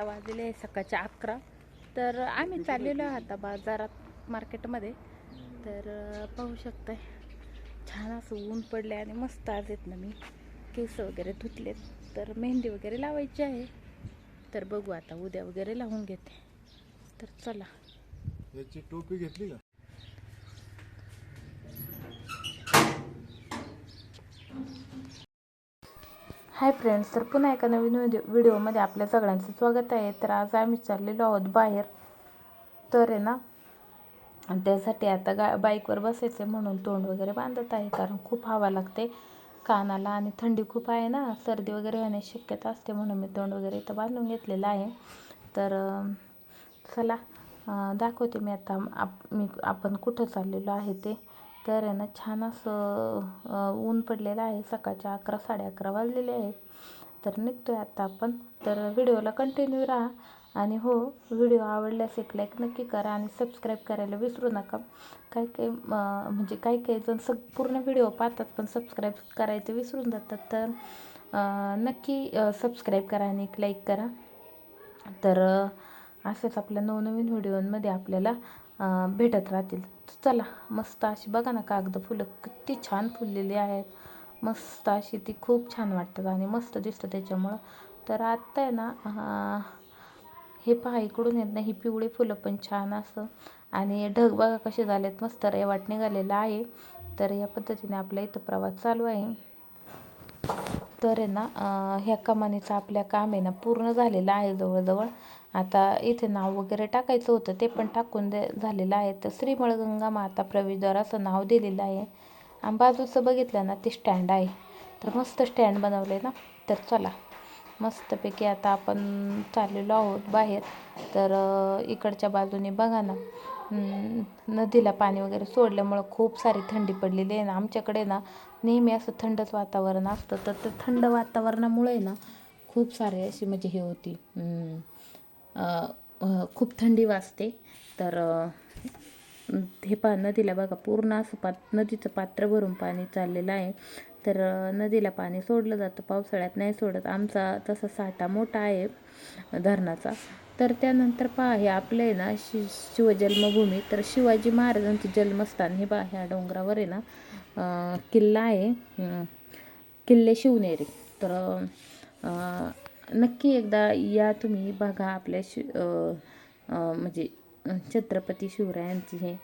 आता वाजलेले आहे सकाळचे अकरा. तर आम्ही चाललेलो आहे आता बाजारात मार्केटमध्ये. तर पाहू शकताय. छान असं ऊन पडले आणि मस्त आज येत ना मी. केस वगैरे धुतलेत. तर मेहंदी वगैरे लावायची आहे. तर बघू आता उद्या वगैरे लावून घेते. तर चला. याची टोपी घेतली का? हाय फ्रेंड्स तर पुन्हा एका नवीन व्हिडिओ व्हिडिओमध्ये आपल्या सगळ्यांचं स्वागत आहे. तर आज आम्ही चाललेलो आहोत बाहेर. तर आहे ना आणि त्यासाठी आता गा बाईकवर बसायचं म्हणून तोंड वगैरे बांधत आहे कारण खूप हवा लागते कानाला आणि थंडी खूप आहे ना सर्दी वगैरे होण्याची शक्यता असते म्हणून मी तोंड वगैरे इथं बांधून घेतलेलं आहे. तर चला दाखवते मी आता आप मी आपण कुठं चाललेलो आहे ते. तर आहे ना छान असं ऊन पडलेलं आहे. सकाळच्या अकरा साडे अकरा वाजलेले आहेत. तर निघतो आहे आत्ता आपण. तर व्हिडिओला कंटिन्यू राहा. आणि हो व्हिडिओ आवडल्यास एक लाईक नक्की करा आणि सबस्क्राईब करायला विसरू नका. काही काही म्हणजे काही काही जण सग पूर्ण व्हिडिओ पाहतात पण सबस्क्राईब करायचं विसरून जातात. तर नक्की सबस्क्राईब करा आणि एक लाईक करा. तर असंच असेच आपल्या नवनवीन व्हिडिओमध्ये आपल्याला भेटत राहतील. चला मस्त अशी बघा ना कागद फुलं किती छान फुललेली आहेत. मस्त अशी ती खूप छान वाटतात आणि मस्त दिसतं त्याच्यामुळं. तर आत्ता आहे ना हे पहा इकडून येत नाही ही पिवळी फुलं पण छान असं. आणि ढग बघा कसे झालेत मस्त रेवाट निघालेला आहे. तर या पद्धतीने आपला इथं प्रवास चालू आहे. तर आहे ना ह्या कमानीचं आपल्या काम आहे ना पूर्ण झालेलं आहे जवळजवळ. आता इथे नाव वगैरे टाकायचं होतं ते पण टाकून दे झालेलं आहे. तर श्रीमळगंगा माता प्रवेशद्वार असं नाव दिलेलं आहे. आणि बाजूचं बघितलं ना ते स्टँड आहे. तर मस्त स्टँड बनवलं आहे ना? तर चला. मस्तपैकी आता आपण चाललेलो आहोत बाहेर. तर इकडच्या बाजूने बघा ना. नदीला पाणी वगैरे सोडल्यामुळं खूप सारी थंडी पडलेली आहे ना. आमच्याकडे ना नेहमी असं थंडच वातावरण असतं. तर ते थंड वातावरणामुळे ना खूप सारे अशी म्हणजे हे होती. खूप थंडी वाजते. तर हे पा नदीला बघा पूर्ण असं पात नदीचं पात्र भरून पाणी चाललेलं आहे. तर नदीला पाणी सोडलं जातं पावसाळ्यात नाही सोडत. आमचा तसा साठा मोठा आहे धरणाचा. तर त्यानंतर पहा हे आपलं आहे ना शि शिवजन्मभूमी. तर शिवाजी महाराजांचं जन्मस्थान हे पहा ह्या डोंगरावर आहे ना किल्ला आहे. किल्ले शिवनेरी. तर नक्की एकदा या तुम्ही बघा आपल्या शि म्हणजे छत्रपती शिवरायांची हे.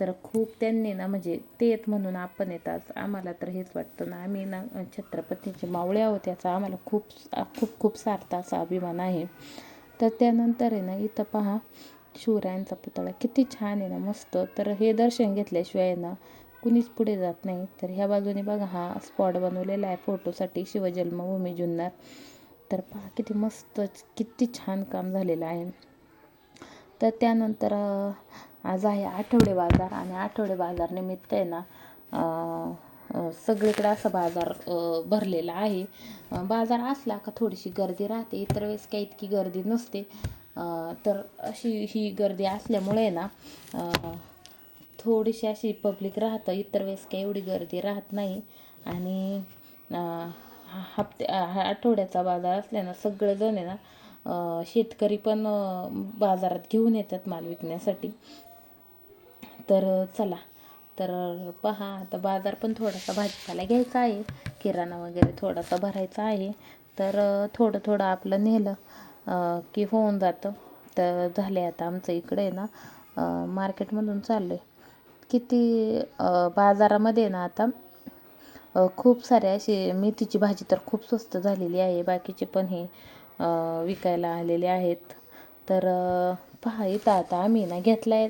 तर खूप त्यांनी ना म्हणजे ते येत म्हणून आपण येतात. आम्हाला तर हेच वाटतं ना आम्ही ना छत्रपतीचे मावळे आहोत याचा आम्हाला खूप खूप खूप सार्थ असा अभिमान आहे. तर त्यानंतर आहे ना इथं पहा शिवरायांचा पुतळा किती छान आहे ना मस्त. तर हे दर्शन घेतल्याशिवाय ना कुणीच पुढे जात नाही. तर ह्या बाजूने बघा हा स्पॉट बनवलेला आहे फोटोसाठी शिवजन्मभूमी जुन्नर. तर पहा किती मस्त किती छान काम झालेलं आहे. तर त्यानंतर आज आहे आठवडे बाजार आणि आठवडे बाजार निमित्त आहे ना सगळीकडे असा बाजार भरलेला आहे. बाजार असला का थोडीशी गर्दी राहते इतर वेळेस काही इतकी गर्दी नसते. तर अशी ही गर्दी असल्यामुळे ना थोडीशी अशी पब्लिक राहतं इतर वेळेस काही एवढी गर्दी राहत नाही. आणि हप्ते आठवड्याचा बाजार असल्यानं सगळेजण आहे ना शेतकरी पण बाजारात घेऊन येतात माल विकण्यासाठी. तर चला. तर पहा आता बाजार पण थोडासा भाजीपाला घ्यायचा आहे. किराणा वगैरे थोडासा भरायचा आहे. तर थोडं थोडं आपलं नेलं की होऊन जातं. तर झाले आता आमचं इकडे आहे ना मार्केटमधून चाललं आहे किती बाजारामध्ये ना आता खूप सारे असे मेथीची भाजी तर खूप स्वस्त झालेली आहे बाकीचे पण हे विकायला आलेले आहेत. तर पहा इथं आता आम्ही ना घेतला आहे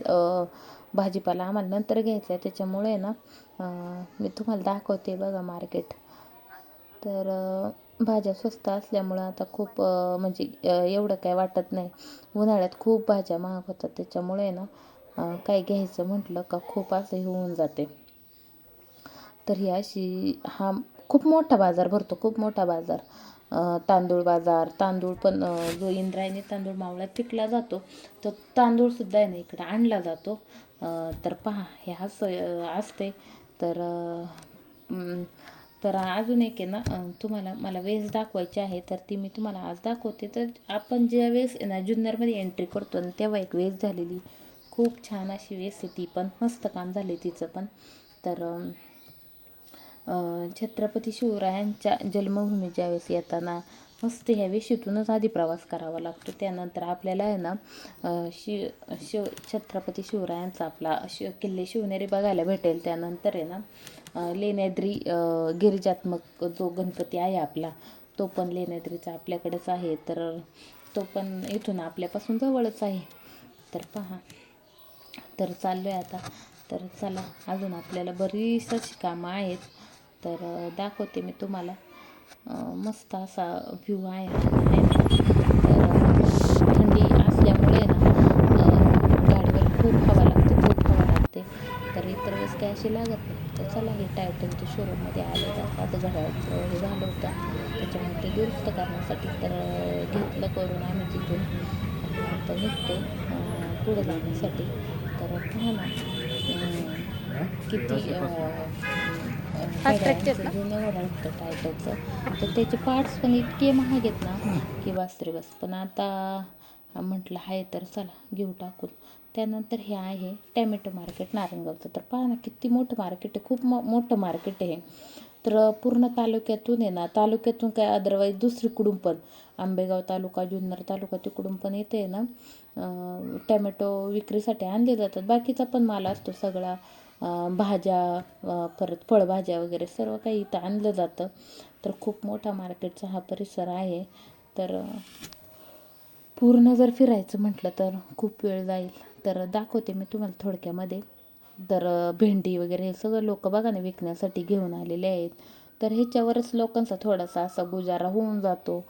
भाजीपाला आम्हाला नंतर घ्यायचा आहे. त्याच्यामुळे ना मी तुम्हाला दाखवते बघा मार्केट तर भाज्या स्वस्त असल्यामुळं आता खूप म्हणजे एवढं काय वाटत नाही. उन्हाळ्यात खूप भाज्या महाग होतात. त्याच्यामुळे ना काय घ्यायचं म्हटलं का खूप असं होऊन जाते. तर ही अशी हा खूप मोठा बाजार भरतो खूप मोठा बाजार. तांदूळ बाजार तांदूळ पण जो इंद्रायणी तांदूळ मावळ्यात पिकला जातो तो तांदूळसुद्धा आहे ना इकडं आणला जातो. तर पहा हे असं असते तर तर अजून एक आहे ना तुम्हाला मला वेस दाखवायची आहे तर ती मी तुम्हाला आज दाखवते. तर आपण ज्या वेळेस आहे ना जुन्नरमध्ये एंट्री करतो ना तेव्हा एक वेस झालेली. खूप छान अशी वेस आहे ती पण मस्त काम झाले तिचं पण. तर छत्रपती शिवरायांच्या जन्मभूमी ज्यावेळेस येताना मस्त ह्या वेशीतूनच आधी प्रवास करावा लागतो. त्यानंतर आपल्याला आहे ना शिव शि शिव छत्रपती शिवरायांचा आपला शि किल्ले शिवनेरी बघायला भेटेल. त्यानंतर आहे ना लेण्याद्री गिरिजात्मक जो गणपती आहे आपला तो पण लेण्याद्रीचा आपल्याकडेच आहे. तर तो पण इथून आपल्यापासून जवळच आहे. तर पहा. तर चाललो आहे आता. तर चला अजून आपल्याला बरीच अशी कामं आहेत. तर दाखवते मी तुम्हाला. मस्त असा व्ह्यू आहे. तर थंडी असल्यामुळे ना गाडीवर खूप हवा लागते खूप हवा लागते. तर इतर वेळेस काय अशी लागत नाही. तर चला हे टायटनच्या शोरूममध्ये आले तर आता घराचं हे झालं होतं. त्याच्यामुळे ते दुरुस्त करण्यासाठी तर घेतलं करून आम्ही तिथून. आता निघतो पुढे जाण्यासाठी. तर पहा ना. घड्याळ होतं टायटलचं तर त्याचे. पार्ट्स पण इतके महाग आहेत ना की बस रे बस पण आता म्हटलं आहे तर चला घेऊ टाकून. त्यानंतर हे आहे टॅमॅटो मार्केट नारायणगावचं तर पहा ना किती मोठं मार्केट आहे खूप मो मोठं मार्केट आहे तर पूर्ण तालुक्यातून आहे ना तालुक्यातून काय अदरवाईज दुसरीकडून पण आंबेगाव तालुका जुन्नर तालुका तिकडून पण येते ना टॅमॅटो विक्रीसाठी आणले जातात. बाकीचा पण माल असतो सगळा. भाज्या परत फळभाज्या वगैरे सर्व काही इथं आणलं जातं. तर खूप मोठा मार्केटचा हा परिसर आहे. तर पूर्ण जर फिरायचं म्हटलं तर खूप वेळ जाईल. तर दाखवते मी तुम्हाला थोडक्यामध्ये. तर भेंडी वगैरे हे सगळं लोक बघा ना विकण्यासाठी घेऊन आलेले आहेत. तर ह्याच्यावरच लोकांचा थोडासा असा गुजारा होऊन जातो.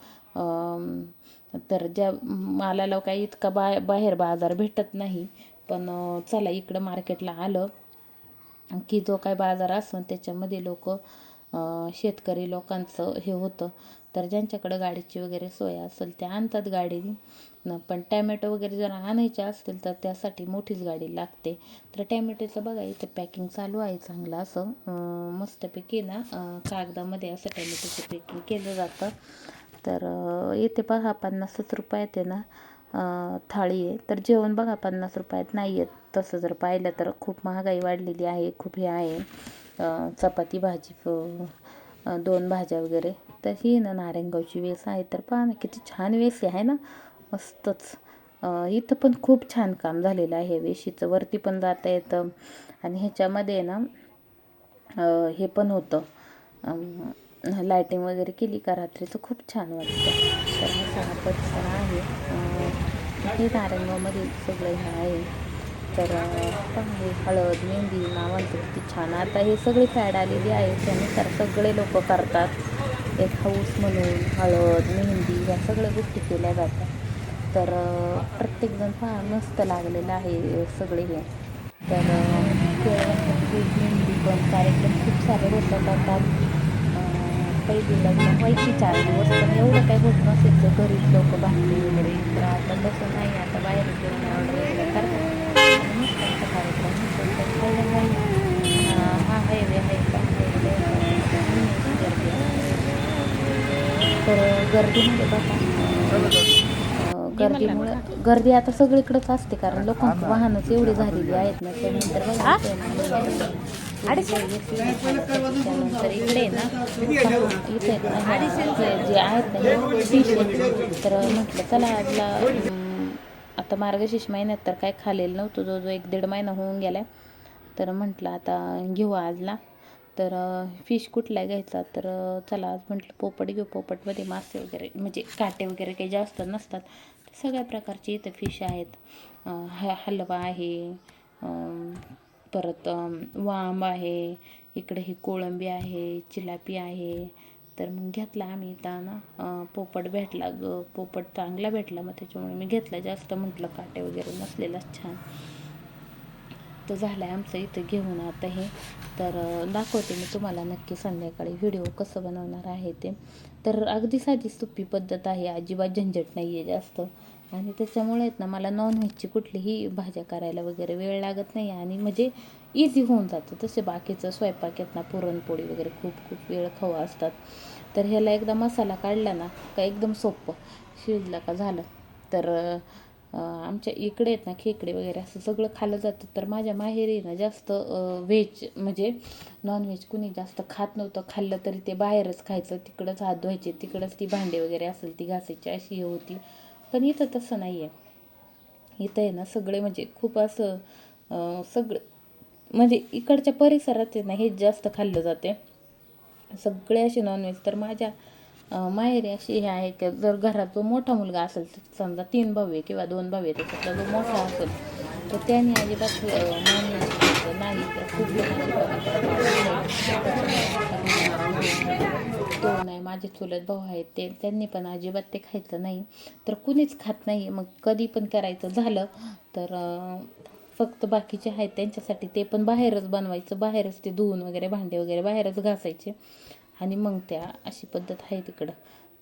तर ज्या मालाला काही इतका बा बाहेर बाजार भेटत नाही. पण चला इकडं मार्केटला आलं. की जो काय बाजार असून त्याच्यामध्ये लोक शेतकरी लोकांचं हे होतं. तर ज्यांच्याकडं गाडीची वगैरे सोय असेल त्या आणतात गाडी पण टॅमॅटो वगैरे जर आणायचे असतील तर त्यासाठी मोठीच गाडी लागते. तर टॅमॅटोचं बघा इथे पॅकिंग चालू आहे चांगलं असं. मस्तपैकी ना कागदामध्ये असं टॅमॅटोचं पॅकिंग केलं जातं. तर येथे इथे पहा पन्नासच रुपयात आहे ना थाळी आहे. तर जेवण बघा पन्नास रुपयात नाही आहेत तसं जर पाहिलं तर खूप महागाई वाढलेली आहे खूप हे आहे. चपाती भाजी दोन भाज्या वगैरे. तर ही ना नारायणगावची वेस आहे तर पहा ना किती छान वेस आहे ना? मस्तच. इथं पण खूप छान काम झालेलं आहे वेशीचं वरती पण जाता येतं. आणि ह्याच्यामध्ये ना हे पण होतं. लायटिंग वगैरे केली का रात्रीचं खूप छान वाटतं. तर हा सहा परिसर आहे. हे नारायणगावमध्ये सगळं हे आहे. तर हे हळद मेहंदी नावांचं किती छान. आता हे सगळी फॅड आलेली आहे त्यानुसार सगळे लोक करतात. एक हाऊस म्हणून हळद मेहंदी ह्या सगळ्या गोष्टी केल्या जातात. तर प्रत्येकजण फार मस्त लागलेलं आहे सगळे हे. तर मेहंदी पण कार्यक्रम खूप सारे होतात करतात पहिली लग्न व्हायची चार दिवस पण एवढं काही होत नसायचं. घरीच लोक बाहेर वगैरे तर आता तसं नाही. आता बाहेर जेवण ऑर्डर वगैरे करतात आणि मस्त असा कार्यक्रम होतो तर पहिलं हाय अं, हा हायवे आहे का हायवे गर्दी. तर गर्दीमध्ये बघा गर्दीमुळं गर्दी आता सगळीकडेच असते कारण लोकांची वाहनच एवढी झालेली आहेत ना त्यानंतर बघा त्यानंतर इकडे ना इथे हे जे आहेत ना आहेत. तर म्हटलं चला आजला आता मार्गशीर्ष महिन्यात तर काय खाल्लेलं नव्हतं जो जो एक दीड महिना होऊन गेला तर म्हटलं आता घेऊ आजला. तर फिश कुठला घ्यायचा? तर चला आज म्हटलं पोपट घेऊ. पोपटमध्ये मासे वगैरे म्हणजे काटे वगैरे काही जास्त नसतात. सगळ्या प्रकारचे इथं फिश आहेत. ह हलवा आहे परत वांब आहे इकडे ही कोळंबी आहे चिलापी आहे. तर मग घेतला आम्ही इथं ना पोपट भेटला ग पोपट चांगला भेटला. मग त्याच्यामुळे मी घेतला जास्त म्हटलं. काटे वगैरे नसलेलाच छान. तर झालं आहे आमचं इथं घेऊन आता हे तर दाखवते मी तुम्हाला नक्की संध्याकाळी व्हिडिओ कसं बनवणार आहे ते. तर अगदी साधी सोपी पद्धत आहे. अजिबात झंझट नाही आहे जास्त. आणि त्याच्यामुळे आहेत ना मला नॉनव्हेजची कुठलीही भाज्या करायला वगैरे वेळ लागत नाही आणि म्हणजे इझी होऊन जातं. तसे बाकीचं स्वयंपाक आहेत ना पुरणपोळी वगैरे खूप खूप वेळ खवा असतात. तर ह्याला एकदा मसाला काढला ना का एकदम सोपं. शिजलं का झालं. तर आमच्या इकडे आहेत ना खेकडे वगैरे असं सगळं खाल्लं जातं. तर माझ्या माहेरी ना जास्त व्हेज म्हणजे नॉनव्हेज कुणी जास्त खात नव्हतं खाल्लं तरी ते बाहेरच खायचं. तिकडंच हात धुवायचे तिकडंच ती भांडे वगैरे असेल ती घासायची अशी हे होती. पण इथं तसं नाही आहे इथं आहे ना सगळे म्हणजे खूप असं सगळं म्हणजे इकडच्या परिसरात आहे ना हेच जास्त खाल्लं जाते. सगळे असे नॉनव्हेज तर माझ्या माहेरी अशी हे आहे की जर घरात जो मोठा मुलगा असेल समजा तीन भाऊ आहे किंवा दोन भाऊ आहे त्याच्यातला जो मोठा असेल तर त्याने अजिबात नाही तर खूप तो नाही माझे चुलत भाऊ आहेत ते त्यांनी पण अजिबात ते खायचं नाही. तर कुणीच खात नाही. मग कधी पण करायचं झालं तर फक्त बाकीचे आहेत त्यांच्यासाठी ते पण बाहेरच बनवायचं. बाहेरच ते धुवून वगैरे भांडे वगैरे बाहेरच घासायचे. आणि मग त्या अशी पद्धत आहे तिकडं.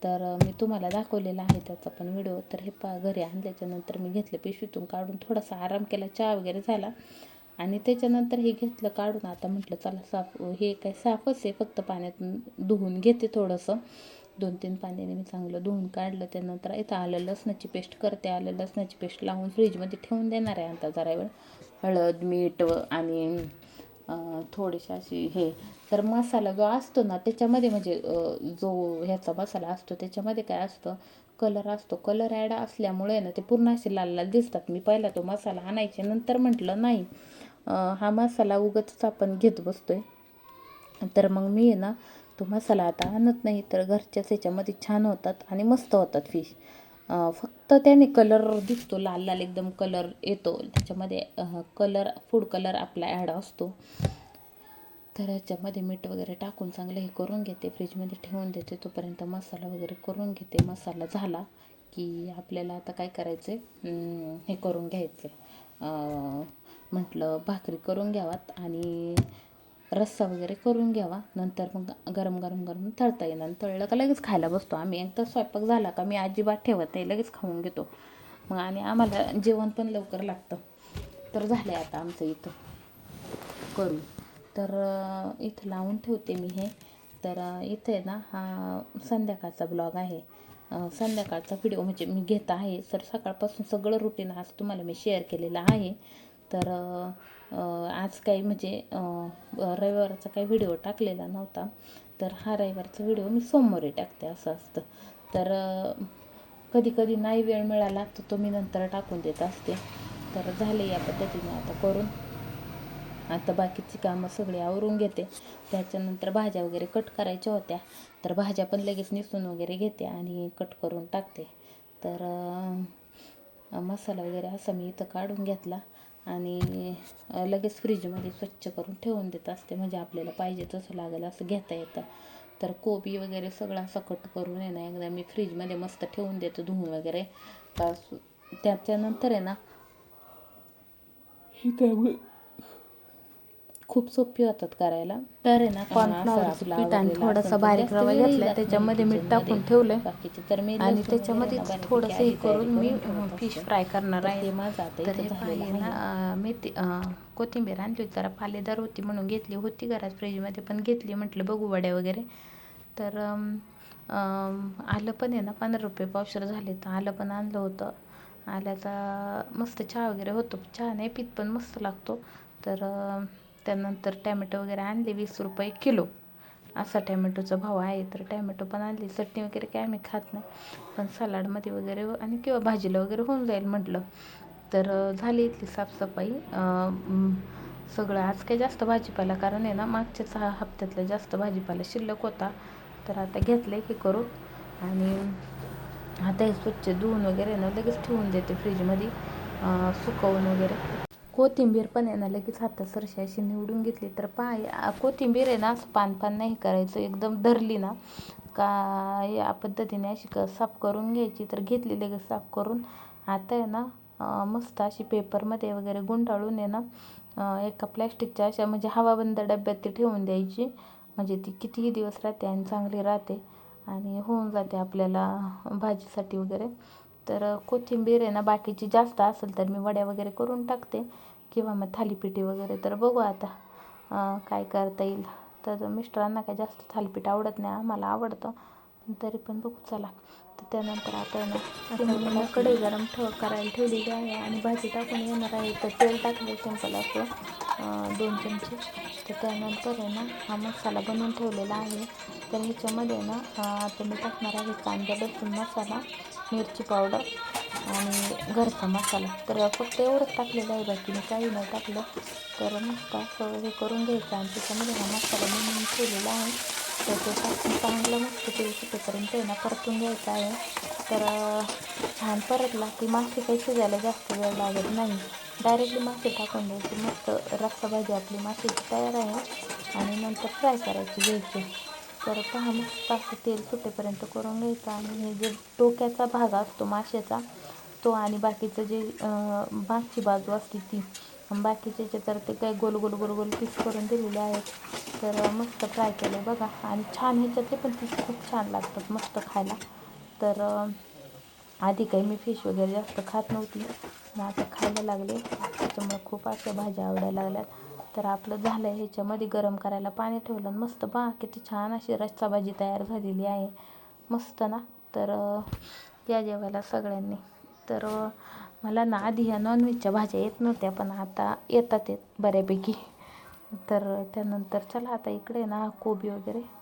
तर मी तुम्हाला दाखवलेला आहे त्याचा पण व्हिडिओ. तर हे पा घरी आणल्याच्यानंतर मी घेतलं पिशवीतून काढून थोडासा आराम केला चहा वगैरे झाला. आणि त्याच्यानंतर हे घेतलं काढून आता म्हटलं चला साफ हे काय साफच आहे फक्त पाण्यातून धुवून घेते थोडंसं. दोन तीन पाण्याने मी चांगलं धुवून काढलं. त्यानंतर इथं आलं लसणाची पेस्ट करते. आलं लसणाची पेस्ट लावून फ्रीजमध्ये ठेवून देणार आहे आता जरा वेळ. हळद मीठ आणि थोडीशी अशी हे. तर मसाला जो असतो ना त्याच्यामध्ये म्हणजे जो ह्याचा मसाला असतो त्याच्यामध्ये काय असतं? कलर असतो. कलर ॲड असल्यामुळे ना ते पूर्ण असे लाल लाल दिसतात. मी पहिला तो मसाला आणायचे नंतर म्हटलं नाही. हा मसाला उगतच आपण घेत बसतोय. तर मग मी आहे ना तो मसाला आता आणत नाही तर घरच्याच ह्याच्यामध्ये छान होतात आणि मस्त होतात फिश फक्त त्याने कलर दिसतो लाल लाल एकदम कलर येतो. त्याच्यामध्ये कलर फूड कलर आपला ॲड असतो. तर याच्यामध्ये मीठ वगैरे टाकून चांगलं हे करून घेते. फ्रीजमध्ये ठेवून देते. तोपर्यंत मसाला वगैरे करून घेते. मसाला झाला की आपल्याला आता काय करायचं आहे हे करून घ्यायचं म्हटलं भाकरी करून घ्यावात आणि रस्सा वगैरे करून घ्यावा. नंतर मग गरम गरम गरम तळता येणार. आणि तळलं का लगेच खायला बसतो आम्ही. एकदा स्वयंपाक झाला का मी अजिबात ठेवत नाही. लगेच खाऊन घेतो. मग आणि आम्हाला जेवण पण लवकर लागतं. तर झालं आहे आता आमचं इथं. करून तर इथं लावून ठेवते मी हे. तर इथे ना हा संध्याकाळचा ब्लॉग आहे. संध्याकाळचा व्हिडिओ म्हणजे मी घेत आहे. तर सकाळपासून सगळं रुटीन आज तुम्हाला मी शेअर केलेलं आहे. तर आज काही म्हणजे रविवारचा काही व्हिडिओ टाकलेला नव्हता. तर हा रविवारचा व्हिडिओ मी सोमवारी टाकते असं असतं. तर कधी कधी नाही वेळ मिळाला तर तो मी नंतर टाकून देत असते. तर झाले या पद्धतीने आता करून. आता बाकीची कामं सगळी आवरून घेते. त्याच्यानंतर भाज्या वगैरे कट करायच्या होत्या. तर भाज्या पण लगेच निसून वगैरे घेते आणि कट करून टाकते. तर मसाला वगैरे असा मी इथं काढून घेतला आणि लगेच फ्रीजमध्ये स्वच्छ करून ठेवून देत असते. म्हणजे आपल्याला पाहिजे तसं लागेल असं घेता येतं. तर कोबी वगैरे सगळं असं कट करून आहे ना एकदा मी फ्रीजमध्ये मस्त ठेवून देतो धुवून वगैरे. त्याच्यानंतर आहे ना हे काय खूप सोपी होतात करायला. तर आहे ना कॉर्नफ्लॉवरचं पीठ आणि थोडासा बारीक रवा घेतलाय त्याच्यामध्ये मीठ टाकून ठेवलंय. बाकीचे तर मी आणि त्याच्यामध्ये थोडंसं हे करून मी फिश फ्राय करणार आहे. माझं तर हे ना मेथी कोथिंबीर आणली होती जरा पालेदार होती म्हणून घेतली होती घरात फ्रीजमध्ये पण घेतली म्हटलं बघू वड्या वगैरे. तर आलं पण आहे ना पंधरा रुपये पावशर झाले तर आलं पण आणलं होतं. आल्याचा मस्त चहा वगैरे होतो. चहा नाही पित पण मस्त लागतो. तर त्यानंतर टॅमॅटो वगैरे आणले वीस रुपये किलो. असा टॅमॅटोचा भाव आहे तर टॅमॅटो पण आणली. चटणी वगैरे काय आम्ही खात नाही. पण सलाडमध्ये वगैरे आणि किंवा भाजीला वगैरे होऊन जाईल म्हटलं. तर झाली इथली साफसफाई. सगळं आज काही जास्त भाजीपाला कारण आहे ना मागच्या सहा हप्त्यातला जास्त भाजीपाला शिल्लक होता. तर आता घेतलं की करू. आणि आता हे स्वच्छ धुवून वगैरे ना लगेच ठेवून देते फ्रीजमध्ये. सुकवून वगैरे. कोथिंबीर पण आहे ना लगेच हातात सरशी अशी निवडून घेतली तर पाय कोथिंबीर आहे ना असं पान पान नाही करायचं एकदम धरली ना का या पद्धतीने अशी क साफ करून घ्यायची. तर घेतली लगेच साफ करून. आता आहे ना मस्त अशी पेपरमध्ये वगैरे गुंडाळून आहे ना एका प्लॅस्टिकच्या अशा म्हणजे हवाबंद डब्यात ती ठेवून द्यायची. म्हणजे ती कितीही दिवस राहते आणि चांगली राहते. आणि होऊन जाते आपल्याला भाजीसाठी वगैरे. तर कोथिंबीर आहे ना बाकीची जास्त असेल तर मी वड्या वगैरे करून टाकते. किंवा मग थालीपीठी वगैरे तर बघू आता काय करता येईल. तर मिस्टरांना काय जास्त थालीपीठ आवडत नाही आम्हाला आवडतं. पण तरी पण बघू चला. तर त्यानंतर आता ना आता कढई गरम ठेव करायला ठेवलेली आहे आणि भाजी टाकून येणार आहे. तर तेल टाकलं सिंपल असं दोन चमचे. तर त्यानंतर आहे ना हा मसाला बनवून ठेवलेला आहे. तर ह्याच्यामध्ये ना आता मी टाकणार आहे कांदा लसूण मसाला. मिरची पावडर आणि घरचा मसाला. तर फक्त एवढंच टाकलेलं आहे बाकी मी काही नाही टाकलं. तर मस्त असं हे करून घ्यायचं आणि त्याच्यामध्ये हा मसाला मी केलेला आहे. तर ते टाकून चांगलं मस्त ते सुटेपर्यंत आहे ना परतून घ्यायचं आहे. तर छान परतला की मासे काही शिजायला जास्त वेळ लागत नाही. डायरेक्टली मासे टाकून द्यायचे. मस्त रस्सा भाजी आपली मासेची तयार आहे आणि नंतर फ्राय करायची घ्यायची. तर पहा मस्त असं तेल सुटेपर्यंत करून घ्यायचं आणि हे जे डोक्याचा भाग असतो माशाचा तो आणि बाकीचं जे अं, मागची बाजू असते ती बाकीचे जे तर ते काय गोल गोल गोल गोल पीस करून दिलेले आहेत. तर मस्त फ्राय केले बघा. आणि छान ह्याच्यातले पण पीस खूप छान लागतात मस्त खायला. तर आधी काही मी फिश वगैरे जास्त खात नव्हती. मग आता खायला लागले. त्याच्यामुळे खूप अशा भाज्या आवडायला लागल्यात. तर आपलं झालं आहे ह्याच्यामध्ये गरम करायला पाणी ठेवलं आणि मस्त पहा किती छान अशी रस्सा भाजी तयार झालेली आहे. मस्त ना? तर या जेवायला सगळ्यांनी. तर मला ना आधी ह्या नॉनव्हेजच्या भाज्या येत नव्हत्या पण आता येतात येत बऱ्यापैकी. तर त्यानंतर चला आता इकडे ना कोबी वगैरे.